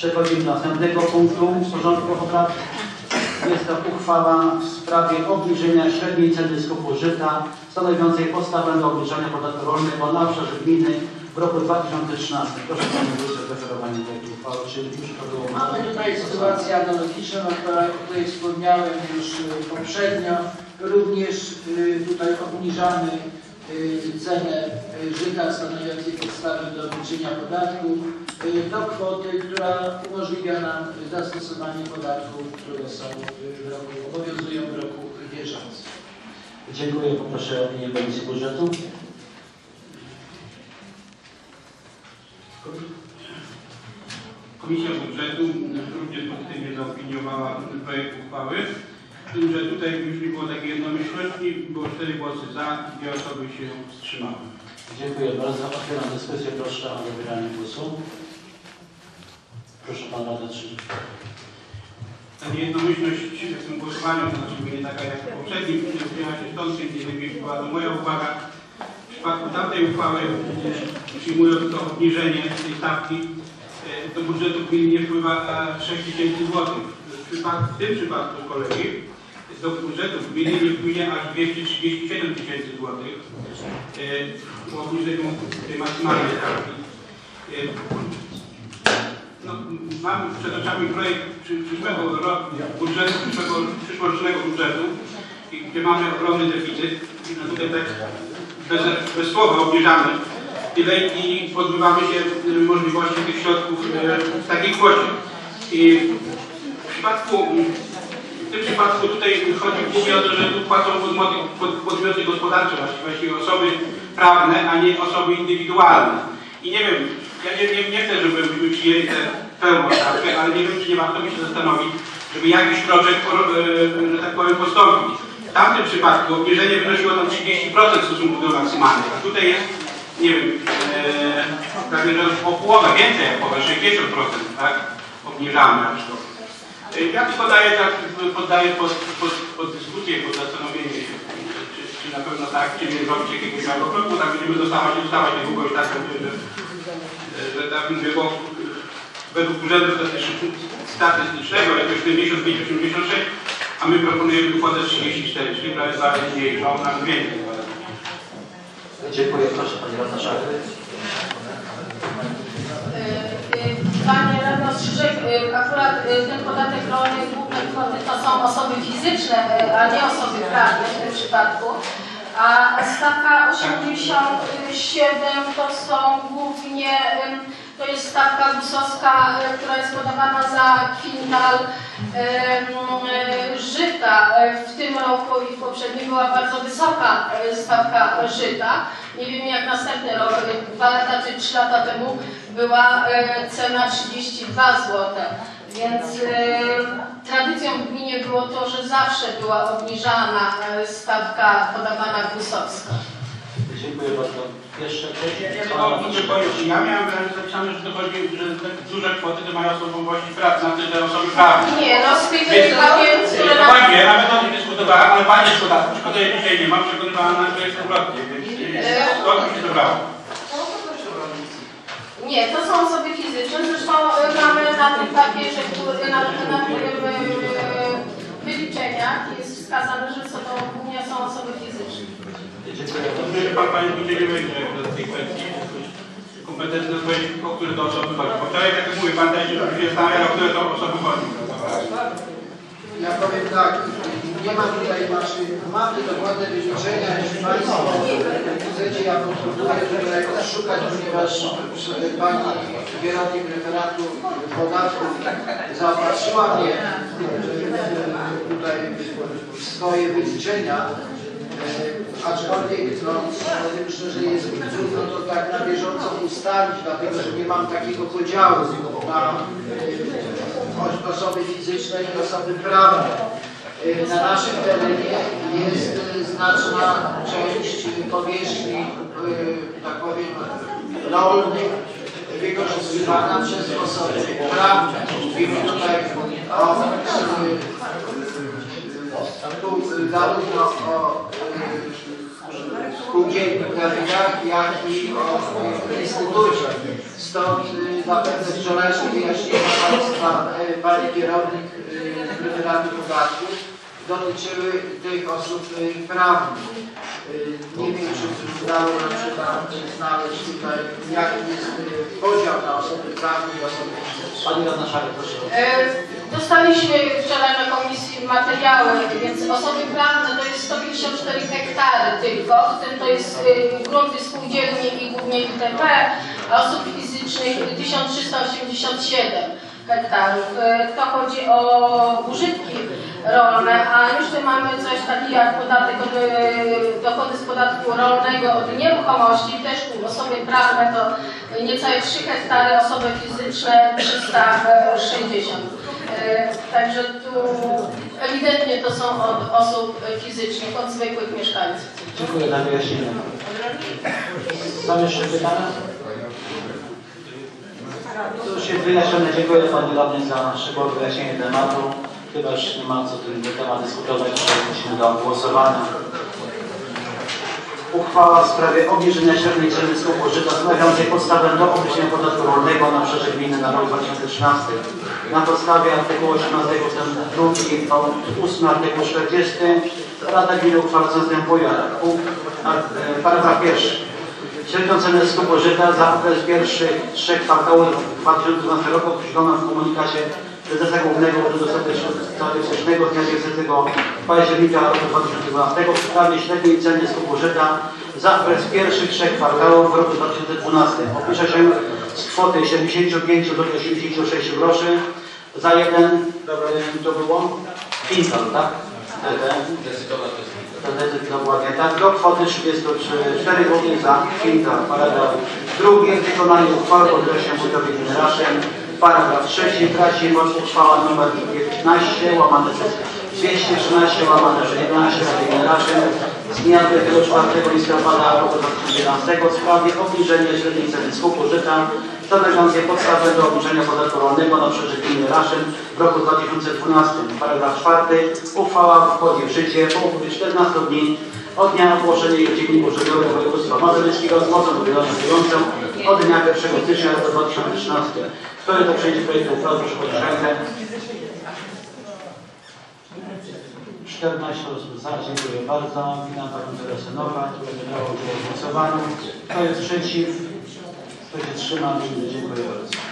Przechodzimy do następnego punktu porządku obrad. Jest to uchwała w sprawie obniżenia średniej ceny skupu żyta stanowiącej podstawę do obniżenia podatku rolnego na obszarze gminy w roku 2013. Proszę Panie Wójcie o referowanie tej uchwały. Czy już to było? Mamy tutaj sytuację analogiczną, o której, której wspomniałem już y, poprzednio. Również y, tutaj obniżamy cenę y, żyta stanowiącej podstawę do obniżenia podatku y, do kwoty, która umożliwia nam zastosowanie podatków, które są y, w roku, obowiązują w roku bieżącym. Dziękuję. Poproszę o opinię Komisji Budżetu. Komisja Budżetu również pozytywnie zaopiniowała projekt uchwały. Tym, że tutaj już nie było takiej jednomyślności, było cztery głosy za, dwie osoby się wstrzymały. Dziękuję bardzo. Otwieram dyskusję. Proszę o zabieranie głosu. Proszę Pan Radny. Ta niejednomyślność w tym głosowaniu, to znaczy nie taka jak w poprzednim, wzięła się stąd, innymi była to moja uwaga. W przypadku tamtej uchwały, e, przyjmując to obniżenie tej stawki, e, do budżetu gminy nie wpływa e, 6 tysięcy złotych. W, tym przypadku z kolei do budżetu gminy nie wpłynie aż 237 tysięcy złotych e, po obniżeniu tej maksymalnej stawki. E, no, mam przed oczami projekt przy- przyszłego roku budżetu, przyszłego, przyszłorocznego budżetu, gdzie mamy ogromny deficyt. No tutaj tak bez, bez słowa obniżamy tyle i pozbywamy się y, możliwości tych środków y, w takiej kwocie. I w przypadku, w tym przypadku tutaj chodzi głównie o to, że tu płacą podmioty, pod, podmioty gospodarcze, właściwie, osoby prawne, a nie osoby indywidualne. I nie wiem, ja nie, nie, nie chcę, żeby my przyjęli tę pełną stawkę, ale nie wiem, czy nie warto by się zastanowić, żeby jakiś kroczek, e, że tak powiem, postąpić. W tamtym przypadku obniżenie wynosiło tam 30% w stosunku do maksymalnej, a tutaj jest, nie wiem, e, prawie że o połowę więcej, jak połowę, 60%, tak? Obniżamy aż to. E, Ja tylko daję tak, poddaję pod, pod, pod dyskusję, pod zastanowienie się, czy, czy na pewno tak, czy nie zrobić jakiegoś albo tak będziemy dostawać, nie dostawać niedługo i tak że, że tak mówię, bo według Urzędu Statystycznego jakoś 75-86, a my proponujemy kwotę 34, czyli prawie dwa razy mniejszą, nawet więcej. Dziękuję. Proszę Pani Radna Szachry. Panie Radno Strzyżek, y, akurat y, ten podatek rolny, główne kwoty to są osoby fizyczne, y, a nie osoby prawne w tym przypadku. A stawka 87 to są głównie, to jest stawka gusowska, y, która jest podawana za kwintal y, żyta. W tym roku i w poprzednim była bardzo wysoka stawka żyta. Nie wiem jak następny rok, dwa lata czy trzy lata temu była e, cena 32 zł. Więc e, tradycją w gminie było to, że zawsze była obniżana e, stawka podawana gusowska. Dziękuję bardzo. Jeszcze ktoś? Ja powiedzieć, ja miałem wrażenie zapisane, że to chodzi, że te duże kwoty to mają osobowości prawne, znaczy te osoby prawne. Nie, no z tych Więc- papierów, które No nam... właśnie, ja nawet o tym dyskutowałem, ale Pani Szkoda, szkoda ja dzisiaj nie mam, przekonywała nas, że jest odwrotnie, więc E, skąd mi się to brało? Nie, to są osoby fizyczne, zresztą e, mamy na tym papierze, który, na, na tym e, wyliczeniach jest wskazane, że są to głównie są osoby fizyczne. Pan nie do tej kwestii kompetentny odpowiedzieć, o które to osoby chodzi. Bo wczoraj, tak jak mówię, Pan też się zastanawiał, o które to osoby chodzi. Ja powiem tak, nie mam tutaj naszej, mamy dokładne wyliczenia, jeśli Państwo chcecie, ja potrzebuję tutaj odszukać, ponieważ Pani kierownik referatu podatków zaopatrzyła mnie e, tutaj w swoje wyliczenia, e, aczkolwiek no, powiem szczerze, jest mi trudno to tak na bieżąco ustalić, dlatego że nie mam takiego podziału na e, osoby fizyczne i osoby prawne. Y, Na naszym terenie jest y, znaczna część powierzchni, y, tak powiem, rolnych wykorzystywana przez osoby prawne. Mówimy tutaj o, zarówno o spółdzielni Dawidach, jak i o instytucie. Stąd zapewne wczorajsze wyjaśnienia Państwa, y, Pani Kierownik Referaty Podatków dotyczyły tych osób y, prawnych. Y, Nie wiem, czy udało nam się tam znaleźć tutaj, jaki jest y, podział na osoby prawne i osoby fizyczne. Pani Radna Szary, proszę. E, Dostaliśmy wczoraj na komisji materiały, więc osoby prawne to jest 154 hektary tylko, w tym to jest y, grunty spółdzielni i głównie ITP, a osób fizycznych 1387 hektarów. E, To chodzi o użytki rolne, a jeszcze mamy coś takiego jak podatek od y, dochody z podatku rolnego od nieruchomości, też tu osoby prawne to niecałe 3 hektary, osoby fizyczne 360. E, Także tu ewidentnie to są od osób fizycznych, od zwykłych mieszkańców. Dziękuję za wyjaśnienie. Są jeszcze pytania? To już jest wyjaśnione. Dziękuję Pani Radnej za szczegółowe wyjaśnienie tematu. Chyba już nie ma co ten temat dyskutować, przechodzimy do głosowania. Uchwała w sprawie obniżenia średniej ceny skupu żyta stanowiącej podstawę do obniżenia podatku rolnego na obszarze gminy na rok 2013. Na podstawie artykułu 18 ust. 2 punkt 8 artykuł 40 Rada Gminy uchwala co następuje. Punkt, a, e, Paragraf pierwszy. Średnią cenę skupu żyta za okres pierwszych trzech kwartałów 2012 roku określono w komunikacie Prezesa Głównego Urzędu Statystycznego z dnia 30 października roku 2012 w sprawie średniej ceny żyta za okres pierwszych trzech kwartałów w roku 2012. Opisze się z kwoty 75 do 86 groszy za jeden, to było? Kwintal, tak? Dokładnie tak, do kwoty 34 zł za kwintal. Paragraf drugi, wykonanie uchwały pod adresem wójtowi gminy Raszyn. Paragraf trzeci, traci moc uchwała nr 15 łamane przez 213 łamane przez 11 Rady Gminy Raszyn z dnia 24 listopada roku 2011 w sprawie obniżenia średniej ceny skupu żyta stanowiącej podstawę do obniżenia podatku rolnego na obszarze gminy Raszyn w roku 2012. Paragraf 4. Uchwała wchodzi w życie po upływie 14 dni od dnia ogłoszenia jej w Dzienniku Urzędowym Województwa Mazowieckiego z mocą obowiązującą od dnia 1 stycznia roku 2013. Kto jest za przyjęcie projektu uchwały, proszę podnieść rękę. 14 osób za, dziękuję bardzo. Witam Panią Teresę Nowak, która udział w głosowaniu. Kto jest przeciw? Kto się wstrzymał? Dziękuję bardzo.